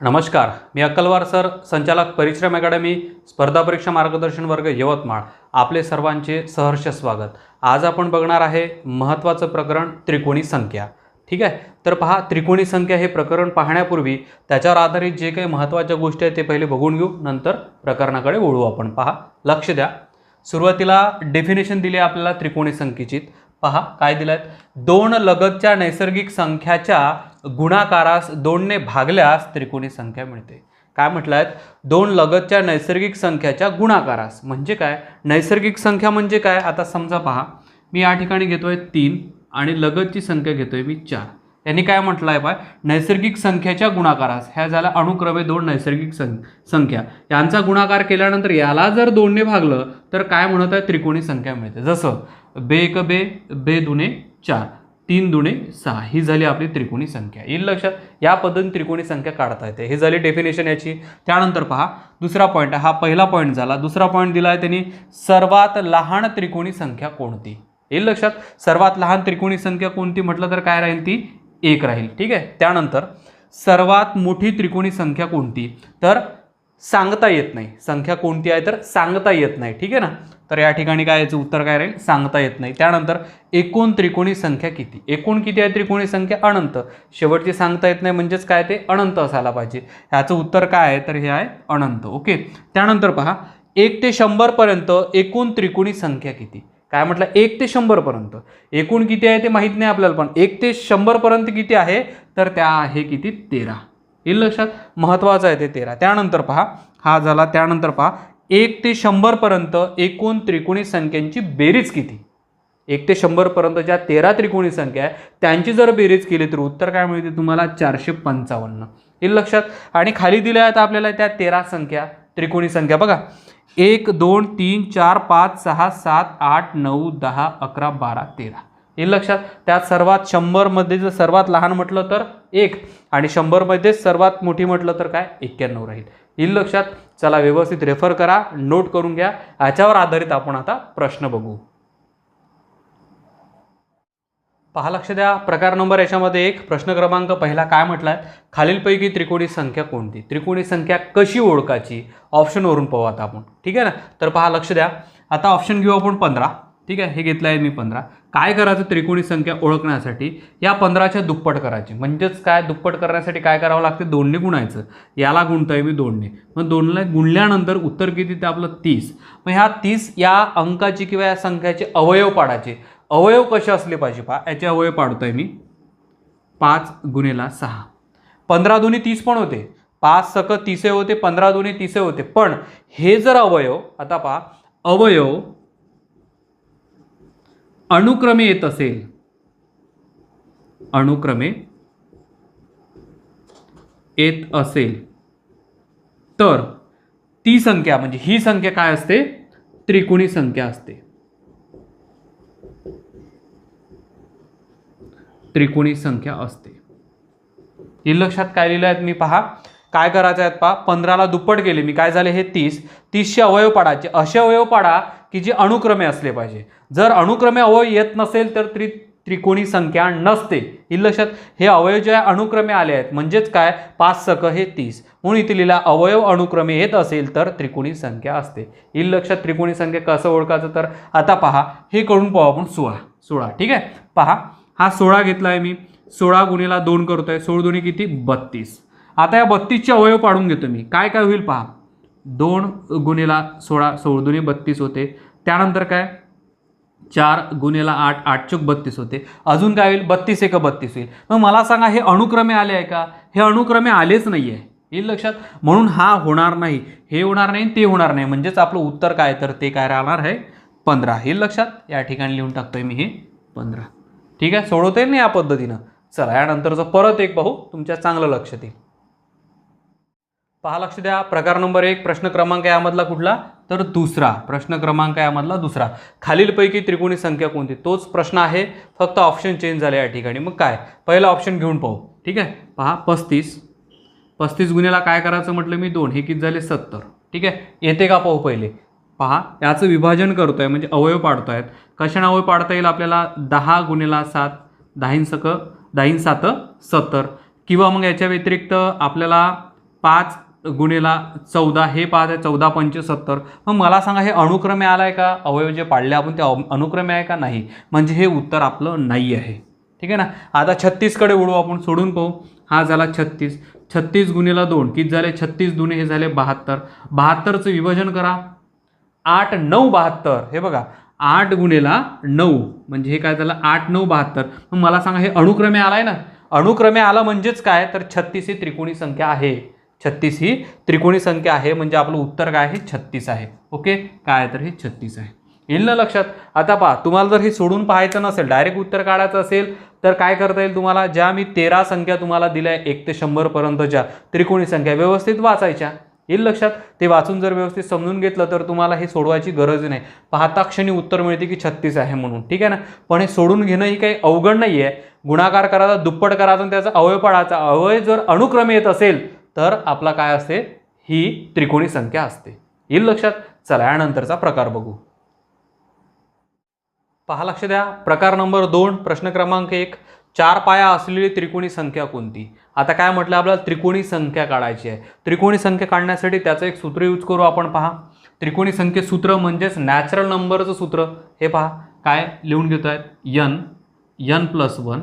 नमस्कार मी अक्कलवार सर संचालक परिश्रम अकॅडमी स्पर्धा परीक्षा मार्गदर्शन वर्ग यवतमाळ. आपले सर्वांचे सहर्ष स्वागत. आज आपण बघणार आहे महत्त्वाचं प्रकरण त्रिकोणी संख्या. ठीक आहे? तर पहा त्रिकोणी संख्या हे प्रकरण पाहण्यापूर्वी त्याच्यावर आधारित जे काही महत्त्वाच्या गोष्टी आहेत ते पहिले बघून घेऊ नंतर प्रकरणाकडे वळू आपण. पहा लक्ष द्या. सुरुवातीला डेफिनेशन दिली आपल्याला त्रिकोणी संख्येची. पहा काय दिलं आहे दोन लगतच्या नैसर्गिक संख्याच्या गुणाकारास दोनने भागल्यास त्रिकोणी संख्या मिळते. काय म्हटलं आहे दोन लगतच्या नैसर्गिक संख्याच्या गुणाकारास. म्हणजे काय? नैसर्गिक संख्या म्हणजे काय? आता समजा पहा. मी या ठिकाणी घेतोय तीन आणि लगतची संख्या घेतोय मी चार. यांनी काय म्हटलं आहे पाय नैसर्गिक संख्याच्या गुणाकारास. ह्या झाल्या अनुक्रमे दोन नैसर्गिक सं संख्या. यांचा गुणाकार केल्यानंतर याला जर दोनने भागलं तर काय म्हणत आहे? त्रिकोणी संख्या मिळते. जसं बे एक बे बे दुने चार. तीन दुणे सहा. ही झाली आपली त्रिकोणी संख्या. येईल लक्षात? या पद्धतीने त्रिकोणी संख्या काढता येते. हे झाली डेफिनेशन याची. त्यानंतर पहा दुसरा पॉईंट हा पहिला पॉईंट झाला. दुसरा पॉईंट दिला आहे त्यांनी. सर्वात लहान त्रिकोणी संख्या कोणती? येईल लक्षात? सर्वात लहान त्रिकोणी संख्या कोणती? म्हटलं तर काय राहील ती? एक राहील. ठीक आहे? त्यानंतर सर्वात मोठी त्रिकोणी संख्या कोणती? तर सांगता येत नाही. संख्या कोणती आहे? तर सांगता येत नाही. ठीक आहे ना? तर या ठिकाणी काय याचं उत्तर काय राहील? सांगता येत नाही. त्यानंतर एकूण त्रिकोणी संख्या किती? एकूण किती आहे त्रिकोणी संख्या? अनंत. शेवटची सांगता येत नाही म्हणजेच काय ते? अनंत असायला पाहिजे. ह्याचं उत्तर काय आहे? तर हे आहे अनंत. ओके? त्यानंतर पहा एक ते शंभरपर्यंत एकूण त्रिकोणी संख्या किती? काय म्हटलं? एक ते शंभरपर्यंत एकूण किती आहे ते माहीत नाही आपल्याला पण एक ते शंभरपर्यंत किती आहे? तर त्या आहे किती? तेरा. येईल लक्षात? महत्त्वाचं आहे ते तेरा. त्यानंतर पहा हा झाला. त्यानंतर पहा एक ते शंभरपर्यंत एकूण त्रिकोणी संख्यांची बेरीज किती एक ते शंभरपर्यंत ज्या तेरा त्रिकोणी संख्या आहे त्यांची जर बेरीज केली तर उत्तर काय मिळते तुम्हाला? चारशे पंचावन्न. येईल लक्षात? आणि खाली दिल्या आहेत आपल्याला त्या तेरा संख्या त्रिकोणी संख्या. बघा. एक दोन तीन चार पाच सहा सात आठ नऊ दहा अकरा बारा तेरा. येईल लक्षात? त्यात सर्वात शंभरमध्ये जर सर्वात लहान म्हटलं तर एक. आणि शंभरमध्ये सर्वात मोठी म्हटलं तर काय? एक्क्याण्णव राहील. येईल लक्षात. चला व्यवस्थित रेफर करा नोट करून घ्या. याच्यावर आधारित आपण आता प्रश्न बघू. पहा लक्ष द्या. प्रकार नंबर याच्यामध्ये एक प्रश्न क्रमांक पहिला काय म्हटला आहे खालीलपैकी त्रिकोणी संख्या कोणती? त्रिकोणी संख्या कशी ओळखायची? ऑप्शनवरून पाहू आता आपण. ठीक आहे ना? तर पहा लक्ष द्या. आता ऑप्शन घेऊ आपण पंधरा. ठीक आहे? हे घेतलं आहे मी पंधरा. काय करायचं त्रिकोणी संख्या ओळखण्यासाठी? या पंधराच्या दुप्पट करायची. म्हणजेच काय? दुप्पट करण्यासाठी काय करावं लागते? दोनने गुणायचं. याला गुणतोय मी दोनने मग दोनला गुणल्यानंतर उत्तर किती? ते आपलं तीस. मग ह्या तीस या अंकाची किंवा या संख्याचे अवयव पाडायचे. अवयव कसे असले पाहिजे? पहा याचे अवयव पाडतोय मी. पाच गुणेला सहा. पंधरा दोन्ही तीस पण होते. पाच सक तिसे होते पंधरा दोन्ही तिसे होते. पण हे जर अवयव आता पहा अवयव अनुक्रमे येत असेल. अनुक्रमे येत असेल. तर ती संख्या म्हणजे ही संख्या काय असते? त्रिकोणी संख्या असते. त्रिकोणी संख्या असते. हे लक्षात काय लिहिलं आहेत मी पहा. काय करायचं आहेत पहा. पंधराला दुप्पट केले. मी काय झाले? हे तीस. तीसशे अवयव पाडायचे असे अवयव पाडा की जे अनुक्रमे असले पाहिजे. जर अनुक्रमे अवयव येत नसेल तर त्रि त्रिकोणी संख्या नसते. ही लक्षात हे अवयव जे आहे अनुक्रमे आले आहेत म्हणजेच काय? पाच सक हे तीस. म्हणून इथे लिहिला अवयव अनुक्रमे येत असेल तर त्रिकोणी संख्या असते. ही लक्षात त्रिकोणी संख्या कसं ओळखायचं तर आता पहा हे करून पाहू आपण सोळा. सोळा ठीक आहे? पहा हा सोळा घेतला आहे मी. सोळा गुणीला दोन करतोय. सोळ दोन्ही किती? बत्तीस. आता या बत्तीसचे अवयव पाडून घेतो मी. काय काय होईल पहा? दोन गुणेला सोळा सोळ दुने बत्तीस होते. त्यानंतर काय? चार गुणेला आठ आठ चूक बत्तीस होते. अजून काय होईल? बत्तीस एक बत्तीस होईल. मग मला सांगा हे अनुक्रमे आले आहे का? हे अनुक्रमे आलेच नाही आहे येईल लक्षात? म्हणून हा होणार नाही हे होणार नाही ते होणार नाही. म्हणजेच आपलं उत्तर काय? तर ते काय राहणार आहे? पंधरा. येईल लक्षात? या ठिकाणी लिहून टाकतोय मी हे पंधरा. ठीक आहे? सोडवता येईल ना या पद्धतीनं. चला यानंतरचं परत एक पाहू. तुमच्या चांगलं लक्ष देईल. पहा लक्ष द्या. प्रकार नंबर एक प्रश्न क्रमांक यामधला कुठला? तर दुसरा. प्रश्न क्रमांक यामधला दुसरा. खालीलपैकी त्रिकोणी संख्या कोणती? तोच प्रश्न आहे. फक्त ऑप्शन चेंज झाले या ठिकाणी. मग काय? पहिला ऑप्शन घेऊन पाहू. ठीक आहे? पहा पस्तीस. पस्तीस गुन्ह्याला काय करायचं म्हटलं मी? दोन. हे किती झाले? सत्तर. ठीक आहे? येते का पाहू पहिले? पहा याचं विभाजन करतो आहे म्हणजे अवयव पाडतो आहेत कशाने अवयव पाडता येईल आपल्याला? दहा गुन्हेला सात दाहीन सक सात सत्तर. किंवा मग याच्या व्यतिरिक्त आपल्याला पाच गुणेला चौदा हे पाहते आहे चौदा पंचे सत्तर. मग मला सांगा हे अनुक्रमे आलं आहे का? अवयव जे पाडले आपण ते अव- अनुक्रमे आहे का? नाही. म्हणजे हे उत्तर आपलं नाही आहे. ठीक आहे ना? आता छत्तीसकडे उडू आपण सोडून पाहू. हा झाला छत्तीस. छत्तीस गुणेला दोन. किती झाले? छत्तीस दुने हे झाले बहात्तर. बहात्तरचं विभाजन करा. आठ नऊ बहात्तर. हे बघा. आठ गुणेला नऊ. म्हणजे हे काय झालं? आठ नऊ बहात्तर. मग मला सांगा हे अणुक्रमे आहे ना? अणुक्रमे आलं म्हणजेच काय? तर छत्तीस ही त्रिकोणी संख्या आहे. छत्तीस ही त्रिकोणी संख्या आहे म्हणजे आपलं उत्तर काय आहे? छत्तीस आहे. ओके? काय तर हे छत्तीस आहे. येईल ना लक्षात? आता पहा तुम्हाला जर हे सोडून पाहायचं नसेल डायरेक्ट उत्तर काढायचं असेल तर काय करता येईल तुम्हाला? ज्या मी तेरा संख्या तुम्हाला दिल्या एक ते शंभरपर्यंतच्या त्रिकोणी संख्या व्यवस्थित वाचायच्या. येईल लक्षात? ते वाचून जर व्यवस्थित समजून घेतलं तर तुम्हाला हे सोडवायची गरज नाही. पाहता क्षणी उत्तर मिळते की छत्तीस आहे म्हणून. ठीक आहे ना? पण हे सोडून घेणं ही काही अवघड नाही आहे गुणाकार करायचा दुप्पट करायचा आणि त्याचा अवयव पाडायचा. अवयव जर अनुक्रमे येत असेल तर आपला काय असते? ही त्रिकोणी संख्या असते. येईल लक्षात? चला यानंतरचा प्रकार बघू. पहा लक्ष द्या. प्रकार नंबर दोन प्रश्न क्रमांक एक. चार पाया असलेली त्रिकोणी संख्या कोणती? आता काय म्हटलं आपल्याला? त्रिकोणी संख्या काढायची आहे. त्रिकोणी संख्या काढण्यासाठी त्याचं एक सूत्र यूज करू आपण पहा. त्रिकोणी संख्ये सूत्र म्हणजेच नॅचरल नंबरचं सूत्र. हे पहा काय लिहून घेत आहेत N N plus one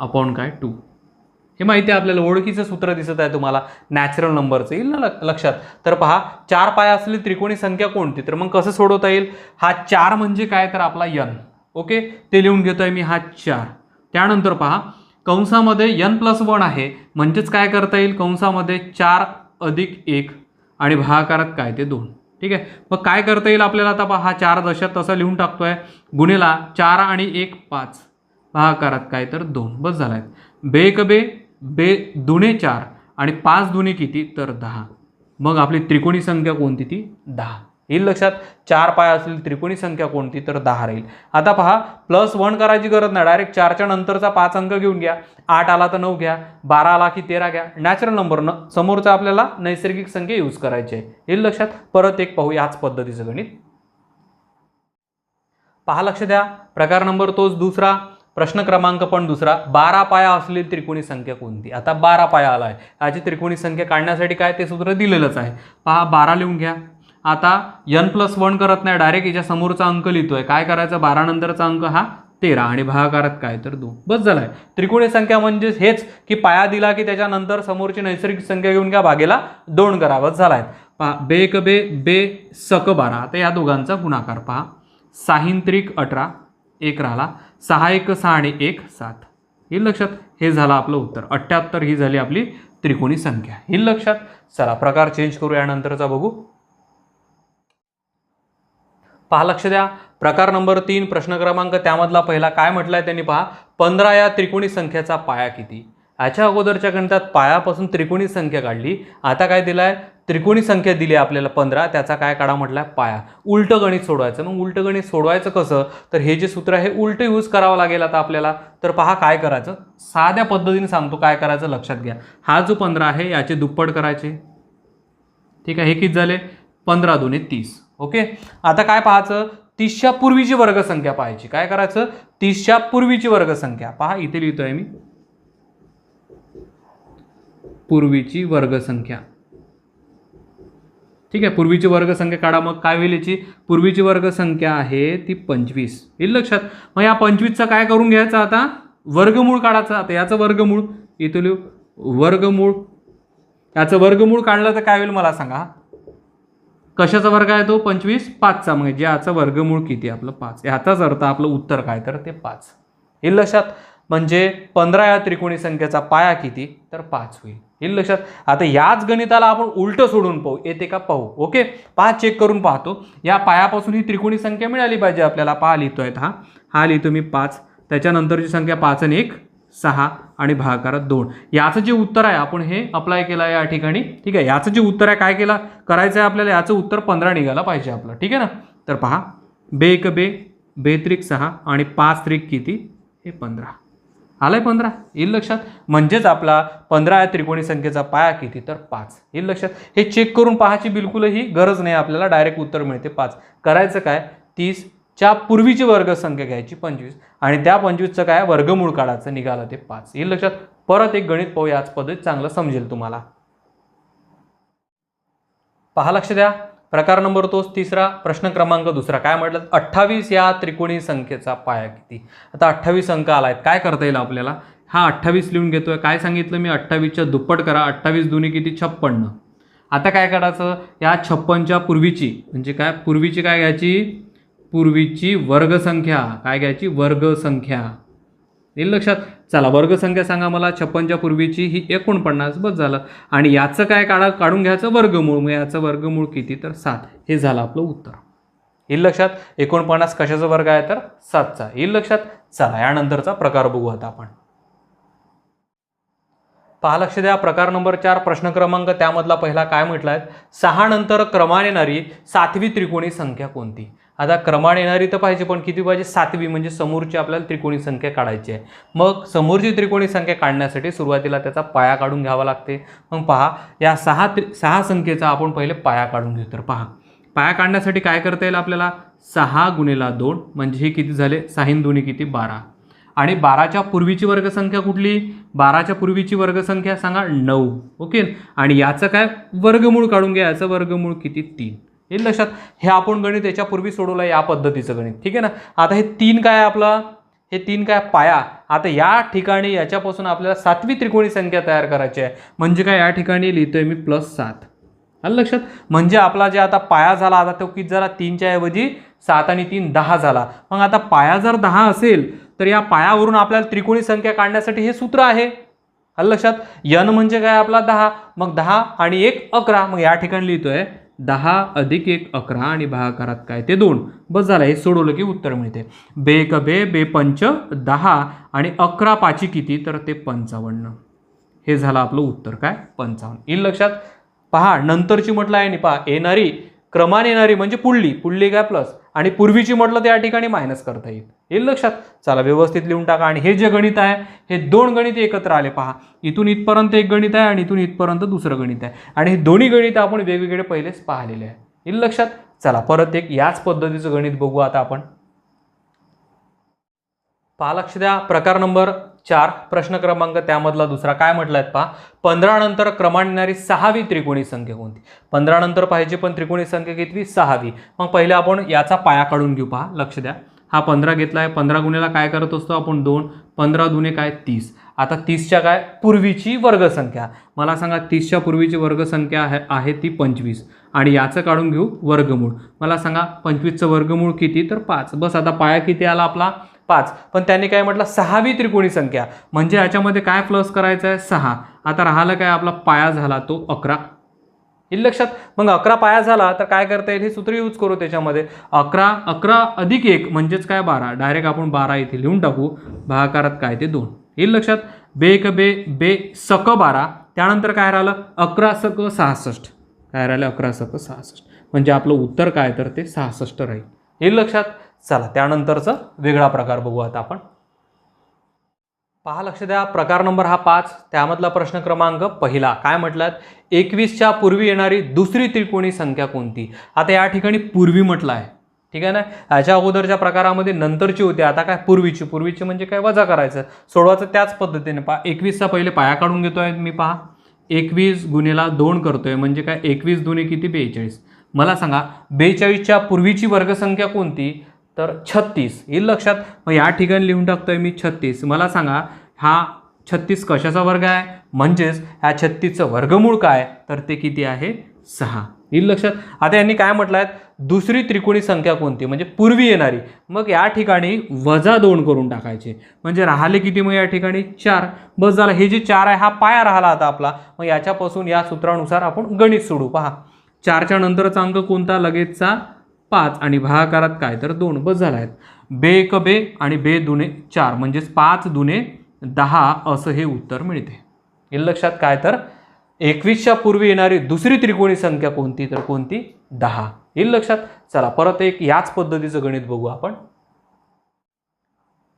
upon काय? टू हे माहिती आहे आपल्याला ओळखीचं सूत्र दिसत आहे तुम्हाला. नॅचरल नंबरचं येईल ना लक्षात? तर पहा चार पाया असलेली त्रिकोणी संख्या कोणती? तर मग कसं सोडवता येईल? हा चार म्हणजे काय? तर आपला यन ओके? ते लिहून घेतो आहे मी हा चार. त्यानंतर पहा कंसामध्ये यन प्लस वन आहे. म्हणजेच काय करता येईल? कंसामध्ये चार अधिक एक आणि भागाकारात काय? ते दोन. ठीक आहे? मग काय करता येईल आपल्याला आता पहा हा चार दशात तसा लिहून टाकतोय. गुन्हेला चार आणि एक पाच. भागाकारात काय? तर दोन. बस झाला आहे बे बे दुणे दुने चार आणि पाच दुणे किती? तर दहा. मग आपली त्रिकोणी संख्या कोणती ती? दहा. येईल लक्षात? चार पाय असलेली त्रिकोणी संख्या कोणती? तर दहा राहील. आता पहा प्लस वन करायची गरज नाही. डायरेक्ट चारच्या नंतरचा पाच अंक घेऊन घ्या. आठ आला तर नऊ घ्या. बारा आला की तेरा घ्या. नॅचरल नंबर न समोरचा आपल्याला नैसर्गिक संख्या यूज करायची आहे. येईल लक्षात? परत एक पाहू याच पद्धतीचं गणित. पहा लक्ष द्या. प्रकार नंबर तोच दुसरा. प्रश्न क्रमांक पण दुसरा बारा पाया असलेली त्रिकोणी संख्या कोणती? आता बारा पाया आला आहे याची त्रिकोणी संख्या काढण्यासाठी काय ते सूत्र दिलेलंच आहे. पहा बारा लिहून घ्या. आता यन प्लस वन करत नाही डायरेक्ट याच्या समोरचा अंक लिहितोय. काय करायचं? बारा नंतरचा अंक हा तेरा आणि भागाकारात काय? तर दोन. बस झालाय. त्रिकोणी संख्या म्हणजे हेच की पाया दिला की त्याच्यानंतर समोरची नैसर्गिक संख्या घेऊन घ्या भागेला दोन करा. बस झालाय. पहा बे क बे बे सक बारा. आता या दोघांचा गुणाकार पहा. साहीन त्रिक अठरा एक राहिला. सहा एक सहा आणि एक सात. येईल लक्षात? हे झालं आपलं उत्तर. अठ्ठ्याहत्तर ही झाली आपली त्रिकोणी संख्या. येईल लक्षात? चला प्रकार चेंज करू यानंतरचा बघू. पहा लक्ष द्या. प्रकार नंबर तीन प्रश्न क्रमांक त्यामधला पहिला काय म्हटलाय त्यांनी पहा? पंधरा या त्रिकोणी संख्येचा पाया किती? याच्या अगोदरच्या गणितात पायापासून त्रिकोणी संख्या काढली. आता काय दिलाय? त्रिकोणी संख्या दिली आहे आपल्याला पंधरा त्याचा काय काढा म्हटला? पाया. उलटं गणित सोडवायचं. मग उलटं गणित सोडवायचं कसं? तर हे जे सूत्र आहे उलटं यूज करावं लागेल आता आपल्याला. तर पहा काय करायचं? साध्या पद्धतीने सांगतो काय करायचं लक्षात घ्या. हा जो पंधरा आहे याचे दुप्पट करायचे. ठीक आहे हे किती झाले? पंधरा दोन्ही तीस. ओके? आता काय पाहायचं? तीसच्या पूर्वीची वर्गसंख्या पाहायची. काय करायचं? तीसच्या पूर्वीची वर्गसंख्या. पहा इथे लिहितोय मी. पूर्वीची वर्गसंख्या. ठीक आहे पूर्वीची वर्गसंख्या काढा. मग काय होईल याची? पूर्वीची वर्गसंख्या आहे ती पंचवीस. येईल लक्षात? मग या पंचवीसचा काय करून घ्यायचं आता? वर्गमूळ काढायचं. आता याचं वर्गमूळ इथं लिहू वर्गमूळ. याचं वर्गमूळ काढलं तर काय होईल मला सांगा? कशाचा वर्ग आहे तो? पंचवीस पाचचा. म्हणजे जे याचं वर्गमूळ किती आपलं? पाच. ह्याचाच अर्थ आपलं उत्तर काय? तर ते पाच. येईल लक्षात? म्हणजे पंधरा या त्रिकोणी संख्येचा पाया किती? तर पाच होईल. येईल लक्षात? आता याच गणिताला आपण उलटं सोडून पाहू. येते का? पाहू. ओके? पहा चेक करून पाहतो. या पायापासून ही त्रिकोणी संख्या मिळाली पाहिजे आपल्याला. पहा लिहितोय हा. हा लिहितो मी पाच. त्याच्यानंतरची संख्या पाच आणि एक सहा आणि भागाकारात दोन. याचं जे उत्तर आहे आपण हे अप्लाय केलं आहे या ठिकाणी. ठीक आहे? याचं जे उत्तर आहे काय केलं? करायचं आहे आपल्याला याचं उत्तर पंधरा निघायला पाहिजे आपलं. ठीक आहे ना? तर पहा. बे एक बे बे त्रिक सहा आणि पाच त्रिक किती? हे पंधरा. आलाय पंधरा. येईल लक्षात. म्हणजेच आपला पंधरा या त्रिकोणी संख्येचा पाया किती? तर पाच. येईल लक्षात. हे चेक करून पाहायची बिलकुलही गरज नाही. आपल्याला डायरेक्ट उत्तर मिळते पाच. करायचं काय? तीसच्या पूर्वीची वर्गसंख्या घ्यायची पंचवीस. आणि त्या पंचवीसचं काय? वर्गमूळ काढायचं. निघालं ते पाच. येईल लक्षात. परत एक गणित पाहू याच पद्धत चांगलं समजेल तुम्हाला. पहा लक्ष द्या. प्रकार नंबर तोच तिसरा प्रश्न क्रमांक दुसरा. काय म्हटलं? अठ्ठावीस या त्रिकोणी संख्येचा पाया किती? आता अठ्ठावीस अंक आला आहेत काय करता येईल आपल्याला? हा अठ्ठावीस लिहून घेतोय. काय सांगितलं मी? अठ्ठावीसच्या दुप्पट करा. अठ्ठावीस दोन्ही किती? छप्पन्न. आता काय करायचं? या छप्पनच्या पूर्वीची म्हणजे काय? पूर्वीची काय घ्यायची? पूर्वीची वर्गसंख्या. काय घ्यायची? वर्गसंख्या. येईल लक्षात. चला वर्गसंख्या सांगा मला. छप्पनच्या पूर्वीची ही एकोणपन्नास बस झालं. आणि याचं काय काढा काढून घ्यायचं वर्गमूळ. मग याचं वर्गमूळ किती? तर सात. हे झालं आपलं उत्तर. येईल लक्षात? एकोणपन्नास कशाचा वर्ग आहे? तर सातचा. येईल लक्षात? चला यानंतरचा प्रकार बघू आता आपण. पहा लक्ष द्या. प्रकार नंबर चार प्रश्न क्रमांक. त्यामधला पहिला काय म्हटला आहे सहा नंतर क्रमाने येणारी सातवी त्रिकोणी संख्या कोणती? आता क्रमाने येणारी तर पाहिजे पण किती पाहिजे? सातवी म्हणजे समोरची आपल्याला त्रिकोणी संख्या काढायची आहे. मग समोरची त्रिकोणी संख्या काढण्यासाठी सुरुवातीला त्याचा पाया काढून घ्यावा लागते. मग पहा या सहा त्रि सहा संख्येचा आपण पहिले पाया काढून घेऊ. तर पहा पाया काढण्यासाठी काय करता येईल आपल्याला? सहा गुणेला दोन म्हणजे हे किती झाले? साहीन दोन्ही किती? बारा. आणि बाराच्या पूर्वीची वर्गसंख्या कुठली? बाराच्या पूर्वीची वर्गसंख्या सांगा नऊ. ओके? आणि याचं काय? वर्गमूळ काढून घ्या. याचं वर्गमूळ किती? तीन. येईल लक्षात हे आपण गणित याच्यापूर्वी सोडवलं या पद्धतीचं गणित. ठीक आहे ना? आता हे तीन काय आहे आपलं? हे तीन काय? पाया. आता या ठिकाणी याच्यापासून आपल्याला सातवी त्रिकोणी संख्या तयार करायची आहे. म्हणजे काय? या ठिकाणी लिहितोय मी प्लस सात. आलं लक्षात? म्हणजे आपला जे आता पाया झाला आता तो किती झाला? तीनच्या ऐवजी सात आणि तीन दहा झाला. मग आता पाया जर दहा असेल तर या पायावरून आपल्याला त्रिकोणी संख्या काढण्यासाठी हे सूत्र आहे. आलं लक्षात? यन म्हणजे काय आपला दहा? मग दहा आणि एक अकरा. मग या ठिकाणी लिहितोय दहा अधिक एक अकरा आणि भागाकारात काय ते दोन. बस झालं हे सोडवलं की उत्तर मिळते. बे एक बे बे पंच दहा आणि अकरा पाची किती? तर ते पंचावन्न. हे झालं आपलं उत्तर काय? पंचावन्न. येईल लक्षात? पहा नंतरची म्हटलं आहे नि पहा येणारी क्रमाने येणारी म्हणजे पुढली. पुढली काय प्लस आणि पूर्वीची म्हटलं तर या ठिकाणी मायनस करता येईल. येईल लक्षात? चला व्यवस्थित लिहून टाका. आणि हे जे गणित आहे हे दोन गणित एकत्र आले. पहा इथून इथपर्यंत एक गणित आहे आणि इथून इथपर्यंत दुसरं गणित आहे. आणि हे दोन्ही गणित आपण वेगवेगळे पहिलेच पाहिलेले आहे. येईल लक्षात? चला परत एक याच पद्धतीचं गणित बघू. आता आपण पहा लक्ष द्या. प्रकार नंबर चार प्रश्न क्रमांक त्यामधला दुसरा. काय म्हटलाय आहेत पहा पंधरा नंतर सहावी त्रिकोणी संख्या कोणती? पंधरा नंतर पाहिजे पण त्रिकोणी संख्या कितवी? सहावी. मग पहिले आपण याचा पाया काढून घेऊ पहा लक्ष द्या. हा पंधरा घेतला आहे पंधरा गुन्ह्याला काय करत असतो आपण? दोन. पंधरा दुने काय? तीस. आता तीसच्या काय? पूर्वीची वर्गसंख्या. मला सांगा तीसच्या पूर्वीची वर्गसंख्या आहे आहे ती पंचवीस. आणि याचं काढून घेऊ वर्गमूळ. मला सांगा पंचवीसचं वर्गमूळ किती? तर पाच. बस आता पाया किती आला आपला? पाच. पण त्यांनी काय म्हटलं? सहावी त्रिकोणी संख्या. म्हणजे याच्यामध्ये काय प्लस करायचं आहे सहा. आता राहिलं काय? आपला पाया झाला तो अकरा. येईल लक्षात? मग अकरा पाया झाला तर काय करता येईल? हे सूत्र यूज करू त्याच्यामध्ये. अकरा अकरा अधिक एक म्हणजेच काय? बारा. डायरेक्ट आपण बारा इथे लिहून टाकू. भागाकारात काय? ते दोन. येईल लक्षात? बे एक बे बे सक बारा. त्यानंतर काय राहिलं? अकरा सक सहासष्ट. काय राहिलं? अकरा सक सहासष्ट. म्हणजे आपलं उत्तर काय? तर ते सहासष्ट राहील. येईल लक्षात? चला त्यानंतरचं वेगळा प्रकार बघू आता आपण. पहा लक्ष द्या प्रकार नंबर हा पाच त्यामधला प्रश्न क्रमांक पहिला. काय म्हटलात? एकवीसच्या पूर्वी येणारी दुसरी त्रिकोणी संख्या कोणती? आता या ठिकाणी पूर्वी म्हटलं आहे ठीक आहे ना? याच्या अगोदरच्या प्रकारामध्ये नंतरची होती आता काय पूर्वीची? पूर्वीची म्हणजे काय वजा करायचं? सोडवायचं त्याच पद्धतीने. पहा एकवीसचा पहिले पाया काढून घेतोय मी पहा. एकवीस गुन्हेला दोन करतोय म्हणजे काय एकवीस दुने किती बेचाळीस? मला सांगा बेचाळीसच्या पूर्वीची वर्गसंख्या कोणती? तर छत्तीस. येईल लक्षात मग या ठिकाणी लिहून टाकतोय मी छत्तीस. मला सांगा हा छत्तीस कशाचा वर्ग आहे? म्हणजेच ह्या छत्तीसचं वर्गमूळ काय? तर ते किती आहे? सहा. येईल लक्षात. आता यांनी काय म्हटलं आहे दुसरी त्रिकोणी संख्या कोणती? म्हणजे पूर्वी येणारी. मग या ठिकाणी वजा दोन करून टाकायचे. म्हणजे राहिले किती मग या ठिकाणी? चार. बस झाला. हे जे चार आहे हा पाया राहिला आता आपला. मग याच्यापासून या सूत्रानुसार आपण गणित सोडू. पहा. चारच्या नंतरचा अंक कोणता? लगेचचा पाच आणि भागाकारात काय? तर दोन. बस झाला आहेत बे एक बे आणि बे दुने चार. म्हणजेच पाच दुने दहा असं हे उत्तर मिळते. हे लक्षात काय? तर एकवीसच्या पूर्वी येणारी दुसरी त्रिकोणी संख्या कोणती? तर कोणती? दहा. येईल लक्षात? चला परत एक याच पद्धतीचं गणित बघू आपण.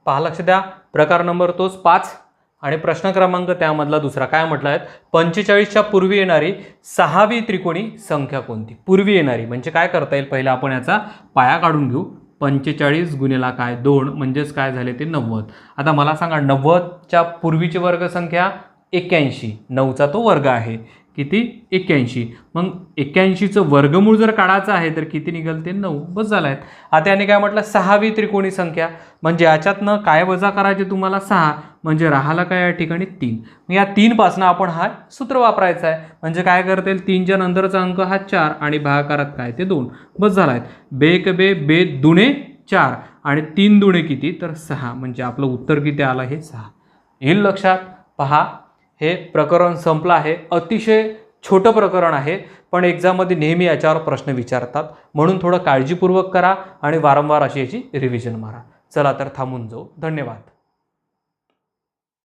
पहा लक्ष द्या. प्रकार नंबर तोच पाच. आणि प्रश्न क्रमांक त्यामधला दुसरा काय म्हटलं आहे पंचेचाळीसच्या पूर्वी येणारी सहावी त्रिकोणी संख्या कोणती? पूर्वी येणारी. म्हणजे काय करता येईल? पहिला आपण याचा पाया काढून घेऊ. पंचेचाळीस गुन्हेला काय? दोन. म्हणजेच काय झाले ते नव्वद. आता मला सांगा नव्वदच्या पूर्वीची वर्गसंख्या एक्क्याऐंशी. नऊचा तो वर्ग आहे. किती? एक्क्याऐंशी. मग एक्क्याऐंशीचं वर्गमूळ जर काढायचं आहे तर किती निघाल? ते नऊ. बस झाला आहेत आता याने काय म्हटलं? सहावी त्रिकोणी संख्या. म्हणजे याच्यातनं काय वजा करायचे तुम्हाला? सहा. म्हणजे राहायला काय या ठिकाणी? तीन. मग या तीनपासनं आपण हा सूत्र वापरायचा आहे. म्हणजे काय करता येईल तीनच्या नंतरचा अंक हा चार आणि भागाकारात काय? ते दोन. बस झाला आहेत बेक बे बे दुणे चार. आणि तीन दुणे किती? तर सहा. म्हणजे आपलं उत्तर किती आलं? हे सहा. येईल लक्षात? पहा. हे प्रकरण संपलं आहे. अतिशय छोटं प्रकरण आहे पण एक्झाममध्ये नेहमी याच्यावर प्रश्न विचारतात. म्हणून थोडं काळजीपूर्वक करा आणि वारंवार अशी याची रिव्हिजन मारा. चला तर थांबून जाऊ. धन्यवाद.